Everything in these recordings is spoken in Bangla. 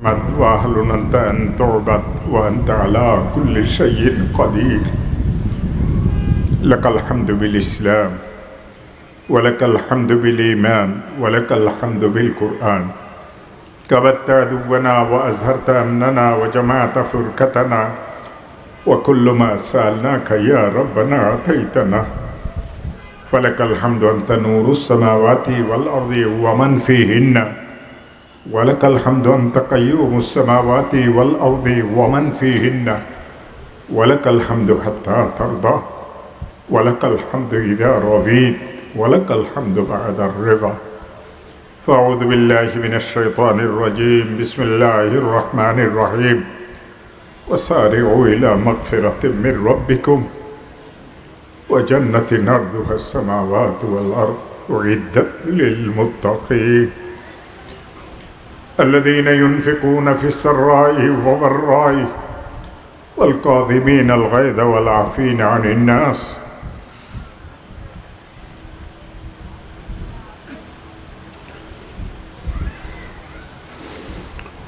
محمد وأهل أنت أن تعبد وأنت على كل شيء قدير. لك الحمد بالإسلام ولك الحمد بالإيمان ولك الحمد بالقرآن. كبت عدونا وأزهرت أمننا وجمعت فرقتنا وكل ما سألناك يا ربنا أعطيتنا. فلك الحمد أنت نور السماوات والأرض ومن فيهن. ولك الحمد أنت قيوم السماوات والأرض ومن فيهن. ولك الحمد حتى ترضى. ولك الحمد إذا رضيت. ولك الحمد بعد الرضا. فأعوذ بالله من الشيطان الرجيم. بسم الله الرحمن الرحيم. وسارعوا إلى مغفرة من ربكم. وجنة أرضها السماوات والأرض أعدت للمتقين. الذين ينفقون في السراء والضراء والكاظمين الغيظ والعافين عن الناس.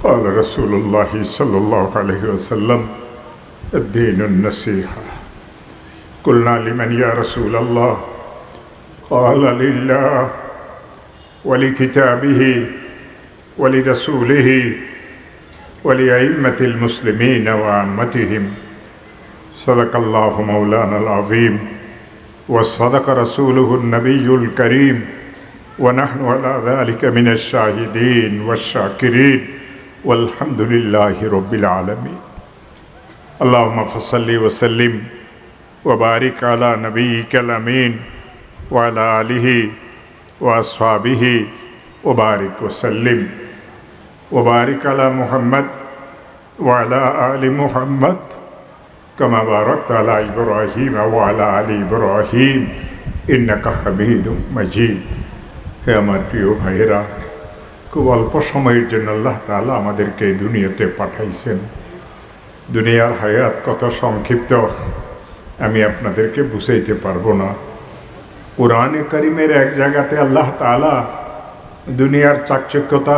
قال رسول الله صلى الله عليه وسلم الدين النصيحة. قلنا لمن يا رسول الله؟ قال لله ولكتابه ولرسوله ولأئمة المسلمين وعامتهم. صدق الله مولانا العظيم. وصدق رسوله النبي الكريم. ونحن على ذلك من الشاهدين والشاكرين. والحمد لله رب العالمين. اللهم فصل وسلم وبارك على نبيك الأمين وعلى آله وأصحابه وبارك وسلم. وبارك على محمد وعلى آل محمد كما باركت على إبراهيم وعلى آل إبراهيم إنك حميد مجيد হে আমার প্রিয় ভাইয়েরা খুব অল্প সময়ের জন্য আল্লাহ তাআলা আমাদেরকে এই দুনিয়াতে পাঠাইছেন দুনিয়ার হায়াত কত সংক্ষিপ্ত আমি আপনাদেরকে বুঝাইতে পারবো না কোরআনে করিমের এক জায়গাতে আল্লাহ তাআলা দুনিয়ার চাকচক্যতা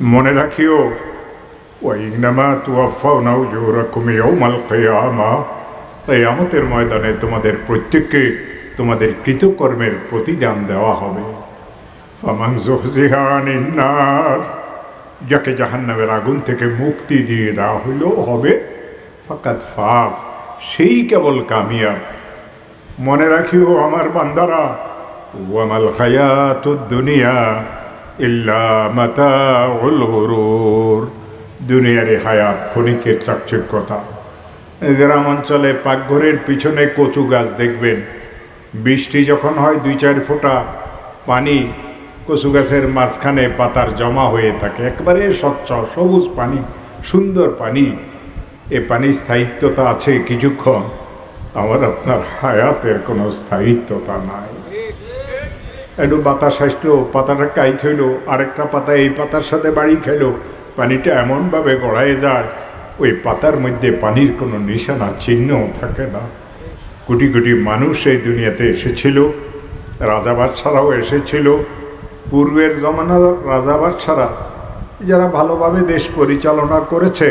মনে রাখিও, ওয়াইনামা তুয়াফাউনা উজুরাকুম ইয়াউমাল কিয়ামা। কিয়ামতের ময়দানে তোমাদের প্রত্যেককে তোমাদের কৃতকর্মের প্রতিদান দেওয়া হবে। যাকে জাহান্নামের আগুন থেকে মুক্তি দিয়ে দেওয়া হইল হবে ফাকাত ফাস সেই কেবল কামিয়াব। মনে রাখিও আমার বান্দারা, ওয়ামাল হায়াতুদ দুনিয়া। ইল্লা মাতাউল গুরুর। দুনিয়ার এই হায়াত ক্ষণিকের চাকচক্যতা। গ্রাম অঞ্চলে পাকঘরের পিছনে কচু গাছ দেখবেন। বৃষ্টি যখন হয় দুই চার ফোঁটা, পানি কচু গাছের মাঝখানে পাতার জমা হয়ে থাকে। একবারে স্বচ্ছ, সবুজ পানি, সুন্দর পানি। এ পানির স্থায়িত্বতা আছে কিছুক্ষণ। আমার আপনার হায়াতের কোনো স্থায়িত্বতা নাই। একটু বাতাস আসলো পাতাটা কাইট হইল, আরেকটা পাতা এই পাতার সাথে বাড়ি খেলো। পানিটা এমনভাবে গড়ায় যায়, ওই পাতার মধ্যে পানির কোনো নিশানা চিহ্ন থাকে না। কোটি কোটি মানুষ এই দুনিয়াতে এসেছিল, রাজা বাদশারাও এসেছিল। পূর্বের জমানার রাজা বাদশারা যারা ভালোভাবে দেশ পরিচালনা করেছে,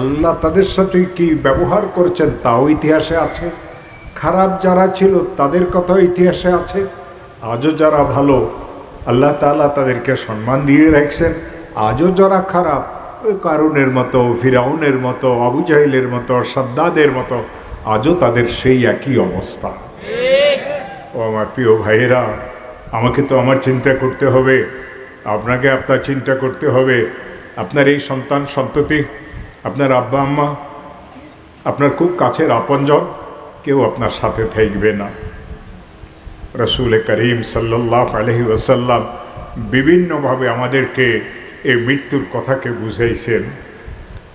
আল্লাহ তাদের সাথে কি ব্যবহার করেছেন তাও ইতিহাসে আছে। খারাপ যারা ছিল তাদের কথাও ইতিহাসে আছে। আজও যারা ভালো, আল্লাহ তাআলা তাদেরকে সম্মান দিয়ে রাখছেন। আজও যারা খারাপ, ওই কারুনের মতো, ফিরাউনের মতো, আবু জাহিলের মতো, সাদ্দাদের মতো, আজও তাদের সেই একই অবস্থা। ও আমার প্রিয় ভাইয়েরা, আমাকে তো আমার চিন্তা করতে হবে, আপনাকে আপনার চিন্তা করতে হবে। আপনার এই সন্তান সন্ততি, আপনার আব্বা আম্মা, আপনার খুব কাছের আপনজন, কেউ আপনার সাথে থাকবে না। রসুল করিম সাল্লাহ আলহি ওসাল্লাম বিভিন্নভাবে আমাদেরকে এই মৃত্যুর কথাকে বুঝাইছেন।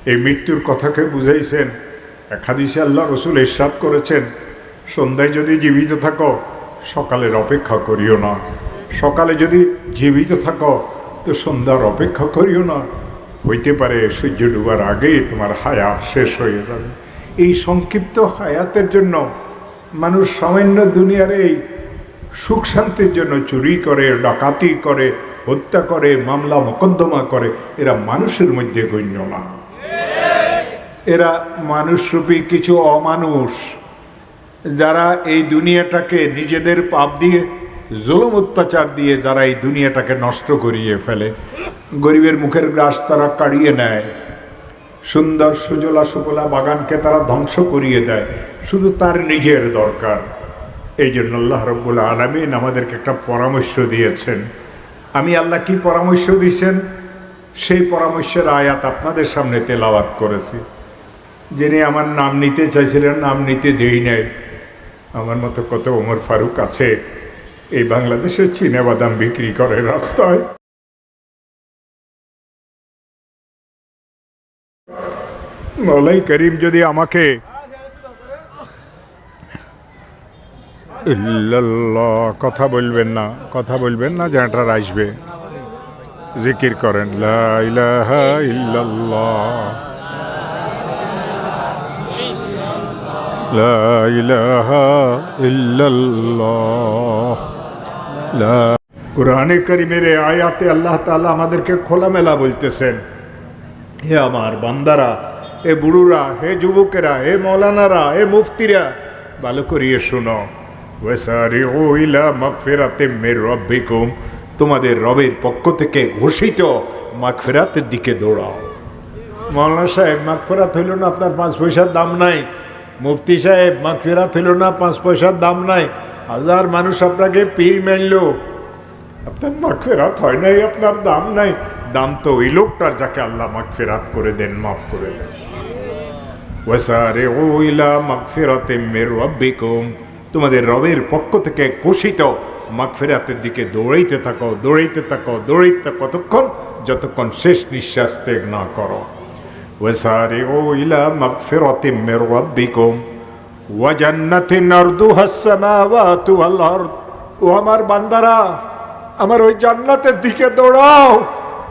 এই মৃত্যুর কথাকে বুঝাইছেন। এক হাদিসে আল্লাহ রসুল এরশাদ করেছেন, সন্ধ্যায় যদি জীবিত থাকো, সকালের অপেক্ষা করিও না। সকালে যদি জীবিত থাকো, তো সন্ধ্যার অপেক্ষা করিও না। হইতে পারে সূর্য ডুবার আগেই তোমার হায়াত শেষ হয়ে যাবে। এই সংক্ষিপ্ত হায়াতের জন্য মানুষ সামান্য দুনিয়ার এই সুখ শান্তির জন্য চুরি করে, ডাকাতি করে, হত্যা করে, মামলা মোকদ্দমা করে, এরা মানুষের মধ্যে গণ্য না এরা মানুষরূপী কিছু অমানুষ। যারা এই দুনিয়াটাকে নিজেদের পাপ দিয়ে, জুলুম অত্যাচার দিয়ে যারা এই দুনিয়াটাকে নষ্ট করিয়ে ফেলে, গরিবের মুখের গ্রাস তারা কাড়িয়ে নেয়। সুন্দর সুজলা সুফলা বাগানকে তারা ধ্বংস করিয়ে দেয়। শুধু তার নিজের দরকার। এই জন্য আল্লাহ রব্বুল আলমিন আমাদেরকে একটা পরামর্শ দিয়েছেন। আমি আল্লাহ কি পরামর্শ দিয়েছেন? সেই পরামর্শের আয়াত আপনাদের সামনে তেলাওয়াত করেছি। যিনি আমার নাম নিতে চাইছিলেন, নাম নিতে দেই নাই। আমার মতো কত ওমর ফারুক আছে, এই বাংলাদেশে চীনা বাদাম বিক্রি করে রাস্তায়। মলাই করিম যদি আমাকে ইল্লাল্লাহ, কথা বলবেন না, কথা বলবেন না যেটার আসবে। জিকির করেন, লা লা কোরআনে করিমের আয়াতে আল্লাহ তাআলা আমাদেরকে খোলামেলা বলতেছেন, হে আমার বান্দারা, হে বুড়ুরা, হে যুবকেরা, হে মৌলানারা, হে মুফতিরা, ভালো করিয়ে শোনো। ওয়েসারি ওইলা মাগফিরাতে মের রব্বিকুম, তোমাদের রবের পক্ষ থেকে ঘোষিত মাগফিরাতের দিকে দৌড়াও। মৌলানা সাহেব, মাগফিরাত হইল না আপনার পাঁচ পয়সার দাম নাই। মুফতি সাহেব, মাগফিরাত হইল না পাঁচ পয়সার দাম নাই। হাজার মানুষ আপনাকে পীর মানলো। আপনার মাগফেরাত হয় নাই, আপনার দাম নাই। দাম তো ওই লোকটার যাকে আল্লাহ মাগফেরাত করে দেন, মাফ করে দেন। ওয়াসারে ওইলা মাগফিরাতে মের রব্বিকুম তোমাদের রবের পক্ষ থেকে ঘোষিত মাগফিরাতের দিকে দৌড়াইতে থাকো দৌড়াইতে থাকো, দৌড়াইতে কতক্ষণ যতক্ষণ শেষ নিঃশ্বাস ত্যাগ না করো। ওয়াসারে ওইলা মাগফিরাতে মের রব্বিকুম ওয়াজান্নাতিন আরদুহাস সামাওয়াতু ওয়াল আরদ। ও আমার বান্দারা, আমার ওই জান্নাতের দিকে দৌড়াও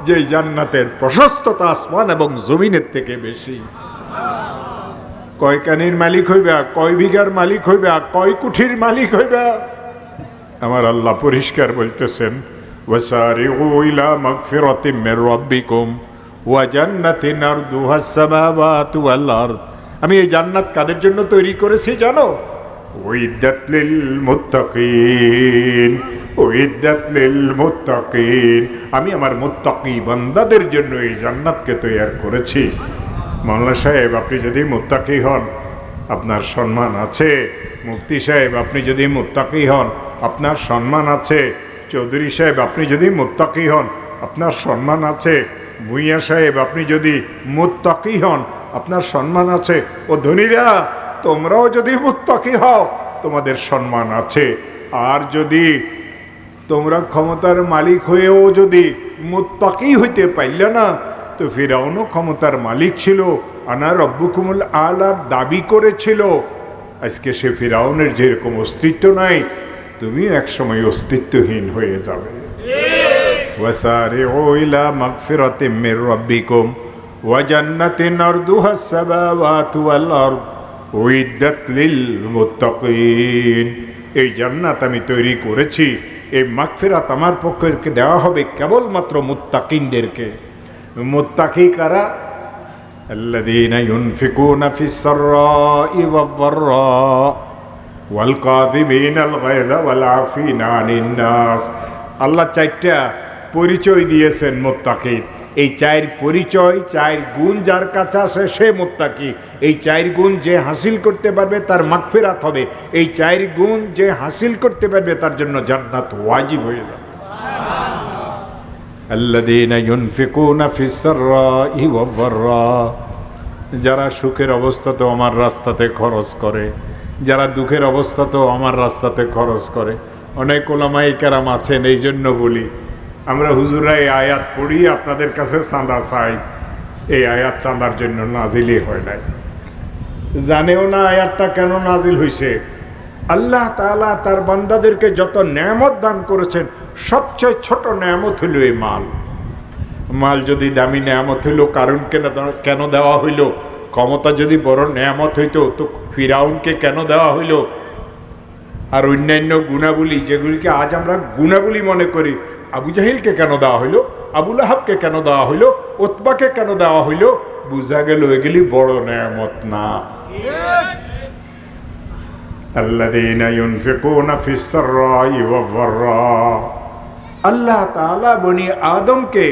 যে জান্নাতের প্রশস্ততা আসমান এবং জমিনের থেকে বেশি। কয় কানির মালিক হইবা, কয় বিঘার মালিক হইবা, কয় কুঠির মালিক হইবা? আমার আল্লাহ পরিষ্কার বলতেছেন আমি এই জান্নাত কাদের জন্য তৈরি করেছি জানো? আমি আমার মুত্তাকি বান্দাদের জন্য এই জান্নাতকে তৈরি করেছি। মামলা সাহেব, আপনি যদি মুত্তাকি হন, আপনার সম্মান আছে। মুফতি সাহেব, আপনি যদি মুত্তাকি হন, আপনার সম্মান আছে। চৌধুরী সাহেব, আপনি যদি মুত্তাকি হন, আপনার সম্মান আছে। ভুইয়া সাহেব, আপনি যদি মুত্তাকি হন, আপনার সম্মান আছে। ও ধনীরা, তোমরাও যদি মুত্তাকি হও, তোমাদের সম্মান আছে। আর যদি তোমরা ক্ষমতার মালিক হয়েও যদি মুত্তাকি হইতে পারলে না তো ফিরাউনও ক্ষমতার মালিক ছিল, আনা রব্বুকুমুল আলার দাবি করেছিল, আজকে সে ফিরাউনের যেরকম অস্তিত্ব নাই, তুমি একসময় অস্তিত্বহীন হয়ে যাবে। মের এই জান্নাত আমি তৈরি করেছি, এই মাগফিরাত আমার পক্ষে দেওয়া হবে কেবলমাত্র মুত্তাকিনদেরকে। মুত্তাকি কারা الذين ينفقون في السراء والضراء والقاذمين الغيظ والعافين عن الناس আল্লাহ চারটা পরিচয় দিয়েছেন মোত্তাকির এই চার পরিচয় চার গুণ যার কাছে আসে সে মোত্তাকি এই চার গুণ যে হাসিল করতে পারবে তার মাগফিরাত হবে এই চার গুণ যে হাসিল করতে পারবে তার জন্য জান্নাত ওয়াজিব হয়ে যাবে আল্লাদিন ইউনফিকুনা ফিসাররাই ওয়াররা যারা সুখের অবস্থাতে আমার রাস্তাতে খরচ করে, যারা দুঃখের অবস্থাতেও আমার রাস্তাতে খরচ করে। অনেক ওলামাই কারাম আছেন এই জন্য বলি, আমরা হুজুরা এই আয়াত পড়ি, আপনাদের কাছে চাঁদা চাই। এই আয়াত চাঁদার জন্য নাজিলই হয় নাই। জানেও না আয়াতটা কেন নাজিল হয়েছে আল্লাহ তাআলা তার বান্দাদেরকে যত নেয়ামত দান করেছেন, সবচেয়ে ছোট নেয়ামত হইল এই মাল। মাল যদি দামি নেয়ামত হইল কারণ কেন কেন দেওয়া হইল? ক্ষমতা যদি বড় নেয়ামত হইতো, তো ফিরাউনকে কেন দেওয়া হইল? আর অন্যান্য গুণাবলী, যেগুলিকে আজ আমরা গুণাবলী মনে করি, আবু জাহিলকে কেন দেওয়া হইল? আবুল আহাবকে কেন দেওয়া হইল? ওতবাকে কেন দেওয়া হইল? বুঝা গেল এগুলি বড় নেয়ামত না। الذين ينفقون في السراء والضراء আল্লাহ তাআলা বনি আদমকে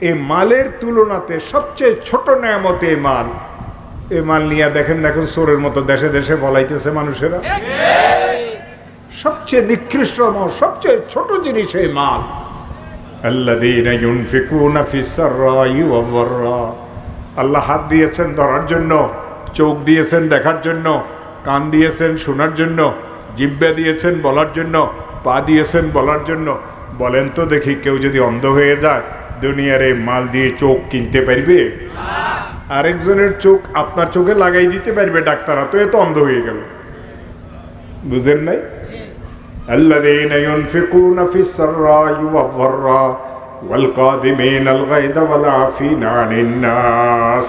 এই মালের তুলনাতে সবচেয়ে ছোট নেয়ামত এই মাল এই মাল নিয়ে দেখেন না এখন চোরের মতো দেশে দেশে বলাইতেছে মানুষেরা সবচেয়ে নিকৃষ্ট মাল সবচেয়ে ছোট জিনিস এই মাল আল্লাযীনা ইউনফিকুনা ফিস সাররাই ওয়াদ দাররা আল্লাহ হাত দিয়েছেন ধরার জন্য চোখ দিয়েছেন দেখার জন্য কান দিয়েছেন শোনার জন্য জিব্বা দিয়েছেন বলার জন্য পা দিয়েছেন বলার জন্য বলেন তো দেখি কেউ যদি অন্ধ হয়ে যায় দুনিয়ার এই মাল দিয়ে চোখ কিনতে পারবে আরেকজনের চোখ আপনার চোখে লাগাই দিতে পারবে ডাক্তাররা তো এ তো অন্ধ হয়ে গেল বুঝেন নাই الذين ينفقون في السراء والضراء والقادمين الغيظ والعافين عن الناس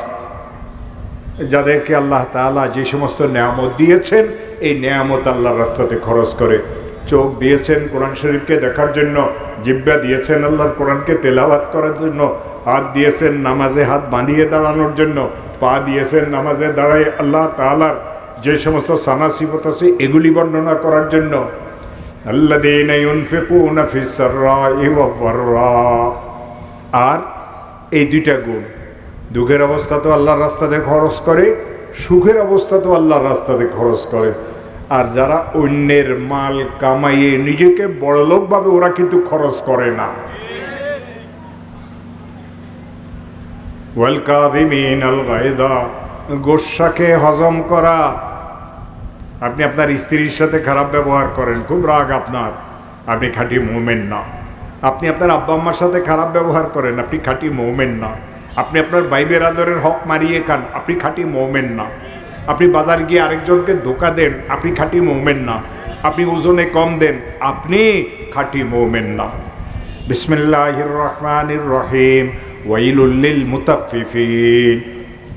যাদেরকে আল্লাহ তালা যে সমস্ত নিয়ামত দিয়েছেন, এই নিয়ামত আল্লাহর রাস্তাতে খরচ করে। চোখ দিয়েছেন কোরআন শরীফকে দেখার জন্য, জিব্বা দিয়েছেন আল্লাহর কোরআনকে তেলাবাত করার জন্য, হাত দিয়েছেন নামাজে হাত বাঁধিয়ে দাঁড়ানোর জন্য, পা দিয়েছেন নামাজে দাঁড়ায় আল্লাহ তালার যে সমস্ত সানাসি পতাসি এগুলি বর্ণনা করার জন্য। আর এই দুইটা গুণ দুঃখের অবস্থা তো আল্লাহর রাস্তাতে খরচ করে, সুখের অবস্থা তো আল্লাহর রাস্তাতে খরচ করে। আর যারা অন্যের মাল কামাইয়ে নিজেকে বড়লোক ভাবে ওরা কিন্তু খরচ করে না। আল গোসাকে হজম করা। আপনি আপনার স্ত্রীর সাথে খারাপ ব্যবহার করেন, খুব রাগ আপনার। আপনি খাঁটি মোমেন না। আপনি আপনার আব্বা আম্মার সাথে খারাপ ব্যবহার করেন, আপনি খাঁটি মোমেন না। আপনি আপনার বাইবের আদরের হক মারিয়ে খান, আপনি খাঁটি মৌমেন না। আপনি বাজার গিয়ে আরেকজনকে ধোকা দেন, আপনি খাঁটি মৌমেন না। আপনি ওজনে কম দেন, আপনি খাঁটি মৌমেন না। বিসমিল্লাহ রহমান রহিম ওয়াইলুল্লিল মুতাফিফিন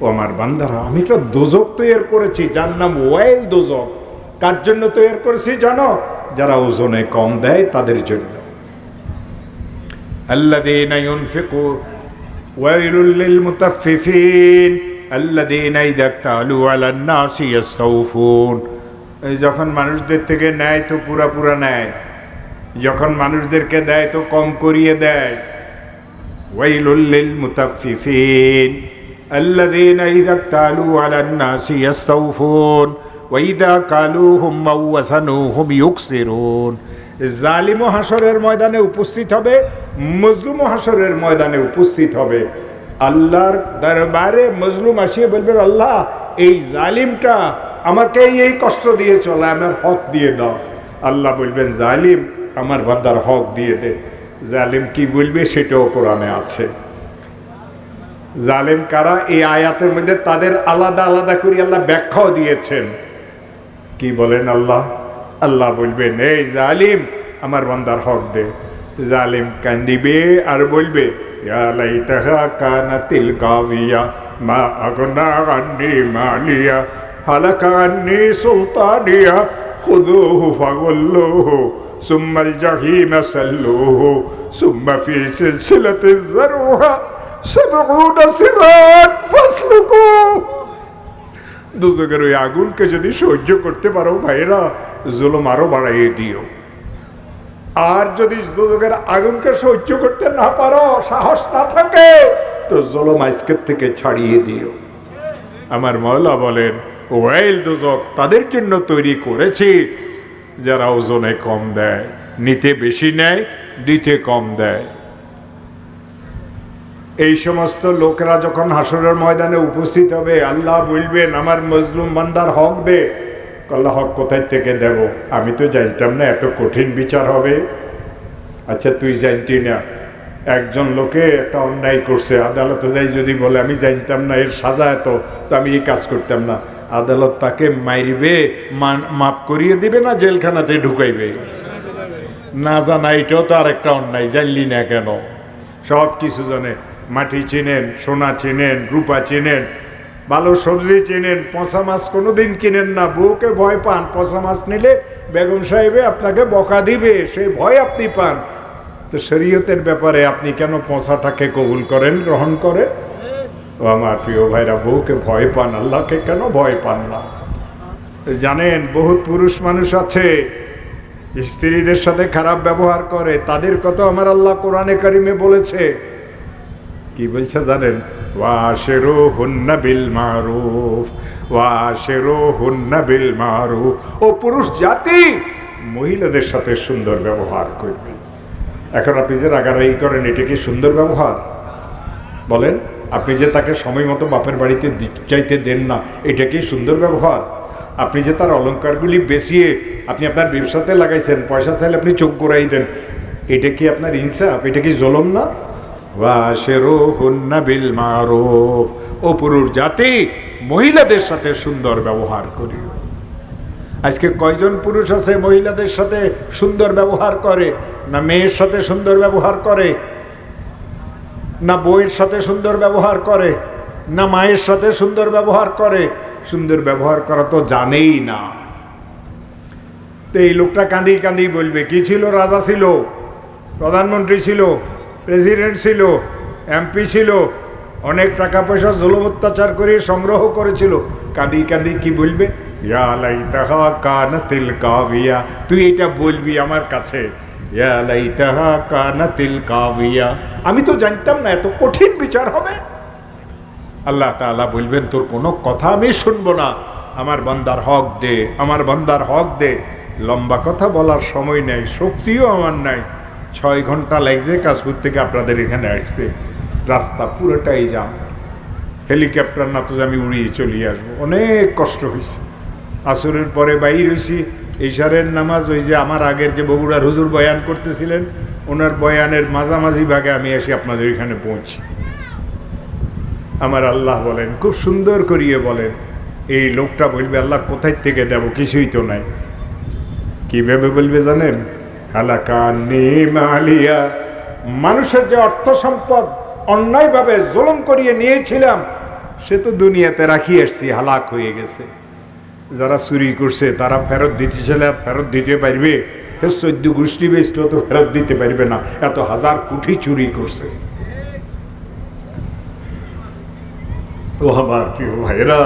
ও আমার বান্দারা, আমি একটা দোজক তৈরি করেছি, যার নাম ওয়াইল দোজক। কার জন্য তৈরি করেছি জানো? যারা ওজনে কম দেয় তাদের জন্য। আল্লাহ ويل للمطففين الذين إذا اكتالوا على الناس يستوفون এই যখন মানুষদের থেকে নেয় তো পুরা পুরা নেয় যখন মানুষদেরকে দেয় তো কম করিয়ে দেয় ওয়াইলুল লিল মুতাফফিফিন الذين إذا اكتالوا على الناس يستوفون وإذا كالوهم أو وزنوهم يكسرون জালিম হাসরের ময়দানে উপস্থিত হবে, মজলুম হাসরের ময়দানে উপস্থিত হবে। আল্লাহর দরবারে মজলুম আসিয়ে বলবেন, আল্লাহ, এই জালিমটা আমাকে এই কষ্ট দিয়ে চলে, আমার হক দিয়ে দাও। আল্লাহ বলবেন, জালিম, আমার বান্দার হক দিয়ে দে। জালিম কি বলবে সেটাও কোরআনে আছে। জালেম কারা? এই আয়াতের মধ্যে তাদের আলাদা আলাদা করে আল্লাহ ব্যাখ্যাও দিয়েছেন। কি বলেন আল্লাহ? আল্লাহ বলবেন এই জালিম, আমার বান্দার হক দে। জালিম কান্দিবে আর বলবে মা আগনা মালিয়া হালাকান্নি সুলতানিয়া খুদুহু ফাগুল্লুহু, সুম্মাল জাহিমা সাল্লুহু, সুম্মা ফি সিলসিলাতিল যারুহা সাবগুনা সিরাত ফাসলুকুহু দুজকের ওই আগুনকে যদি সহ্য করতে পারো ভাইরা জুলুম আরও বাড়াইয়ে দিও। আর যদি দুজকের আগুনকে সহ্য করতে না পারো, সাহস না থাকে, তো জলম আজকের থেকে ছাড়িয়ে দিও। আমার মহলা বলেন, ওয়াইল দুজক তাদের জন্য তৈরি করেছি, যারা ওজনে কম দেয়, নিতে বেশি নেয়, দিতে কম দেয়। এই সমস্ত লোকেরা যখন হাসরের ময়দানে উপস্থিত হবে, আল্লাহ বলবেন, আমার মজলুম বান্দার হক দে। আল্লাহ হক কোথায় থেকে দেব? আমি তো জানতাম না, এত কঠিন বিচার হবে। আচ্ছা তুই জানতি না। একজন লোকে একটা অন্যায় করছে, আদালতে যাই যদি বলে, আমি জানতাম না, এর সাজা এত, তো আমি এই কাজ করতাম না। আদালত তাকে মাইরবে মাপ করিয়ে দিবে না, জেলখানাতে ঢুকাইবে? না জানা, এটাও তো আর একটা অন্যায়, জানলি না কেন? সব কিছু জানে। মাটি চেনেন, সোনা চেনেন, রূপা চেনেন, ভালো সবজি চেনেন, পচা মাছ কোনোদিন কিনেন না, বউকে ভয় পান, পচা মাছ নিলে বেগম সাহেবে আপনাকে বকা দিবে সেই ভয় আপনি পান। তো শরীয়তের ব্যাপারে আপনি কেন পচাটাকে কবুল করেন, গ্রহণ করেন? ও আমার প্রিয় ভাইরা, বউকে ভয় পান, আল্লাহকে কেন ভয় পান না? জানেন, বহুত পুরুষ মানুষ আছে, স্ত্রীদের সাথে খারাপ ব্যবহার করে, তাদের কথা আমার আল্লাহ কোরআনে কারিমে বলেছে কি বলছে জানেন? ওয়াশেরো হুন্না বিল মারুফ ওয়াশেরো হুন্না বিল মারুফ ও পুরুষ জাতি মহিলাদের সাথে সুন্দর ব্যবহার করবে। এখন আপনি যে রাগারাগি করেন, এটা কি সুন্দর ব্যবহার? বলেন, আপনি যে তাকে সময় মতো বাপের বাড়িতে চাইতে দেন না, এটা কি সুন্দর ব্যবহার? আপনি যে তার অলংকারগুলি বেচিয়ে আপনি আপনার ব্যবসাতে লাগাইছেন, পয়সা চাইলে আপনি চোখ গোড়াই দেন, এটা কি আপনার ইনসাফ? এটা কি জলম না? ওয়াশেরো হুন্না বিল মারুফ। ও পুরুষ জাতি, মহিলাদের সাথে সুন্দর ব্যবহার করি আজকে কয়জন পুরুষ আছে মহিলাদের সাথে সুন্দর ব্যবহার করে? না মেয়ের সাথে সুন্দর ব্যবহার করে? না বইয়ের সাথে সুন্দর ব্যবহার করে? না মায়ের সাথে সুন্দর ব্যবহার করে? সুন্দর ব্যবহার করা তো জানেই না। তো এই লোকটা কাঁদি কাঁদি বলবে, কি ছিল? রাজা ছিল? প্রধানমন্ত্রী ছিল? প্রেসিডেন্ট ছিল, এমপি ছিল, অনেক টাকা পয়সা জুলুম অত্যাচার করে সংগ্রহ করেছিল। কাঁদি কাঁদি কি বলবে? তুই এটা বলবি আমার কাছে। আমি তো জানতাম না, এত কঠিন বিচার হবে। আল্লাহ তাআলা বলবেন, তোর কোনো কথা আমি শুনব না। আমার বান্দার হক দে, আমার বান্দার হক দে। লম্বা কথা বলার সময় নেই, শক্তিও আমার নাই। ছয় ঘণ্টা লাগছে কাশপুর থেকে আপনাদের এখানে আসতে। রাস্তা পুরোটাই যাম হেলিকপ্টার না তো আমি উড়িয়ে চলিয়ে আসব। অনেক কষ্ট হয়েছে। আসরের পরে বাইর হয়েছি। ইশারের নামাজ ওই যে আমার আগের যে বগুড়ার হুজুর বয়ান করতেছিলেন, ওনার বয়ানের মাঝামাঝি ভাগে আমি এসে আপনাদের এখানে পৌঁছি। আমার আল্লাহ বলেন, খুব সুন্দর করিয়ে বলেন, এই লোকটা বলবে, আল্লাহ কোথায় থেকে দেব? কিছুই তো নাই। কীভাবে বলবে জানেন? মালিয়া মানুষের যে অর্থ সম্পদ অন্যায়ভাবে জুলুম করিয়ে নিয়েছিলাম, সে তো দুনিয়াতে রাখি আসছি, হালাক হয়ে গেছে। যারা চুরি করছে, তারা ফেরত দিতে চাইলে ফেরত দিতে পারবে। চোদ্দ গোষ্ঠী বেচলেও তো ফেরত দিতে পারবে না। এত হাজার কোটি চুরি করছে। তো আমার প্রিয় ভাইরা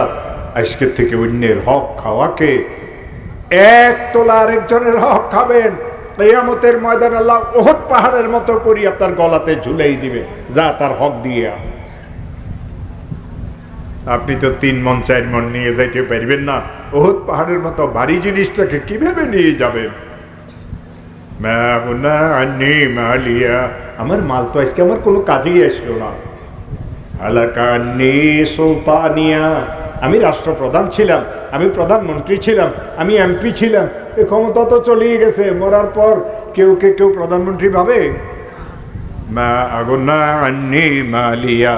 আজকের থেকে অন্যের হক খাওয়াকে এক তোলা আরেকজনের হক খাবেন। কেয়ামতের ময়দান আল্লাহ ওহত পাহাড়ের মতো করি আপনার গলাতে ঝুলেই দিবে, যা তার হক দিয়ে। আপনি তো তিন মন, চার মন নিয়ে যাইতে পারবেন না। ওহত পাহাড়ের মতো ভারী জিনিসটাকে কীভাবে নিয়ে যাবেন? আমার মাল তো আজকে আমার কোনো কাজেই আসলো না। সুলতানিয়া। আমি রাষ্ট্রপ্রধান ছিলাম, আমি প্রধানমন্ত্রী ছিলাম, আমি এমপি ছিলাম। এ ক্ষমতা তো চলেই গেছে, মরার পর কেউ কে কেউ প্রধানমন্ত্রী ভাবে? মা আগুনা মালিয়া।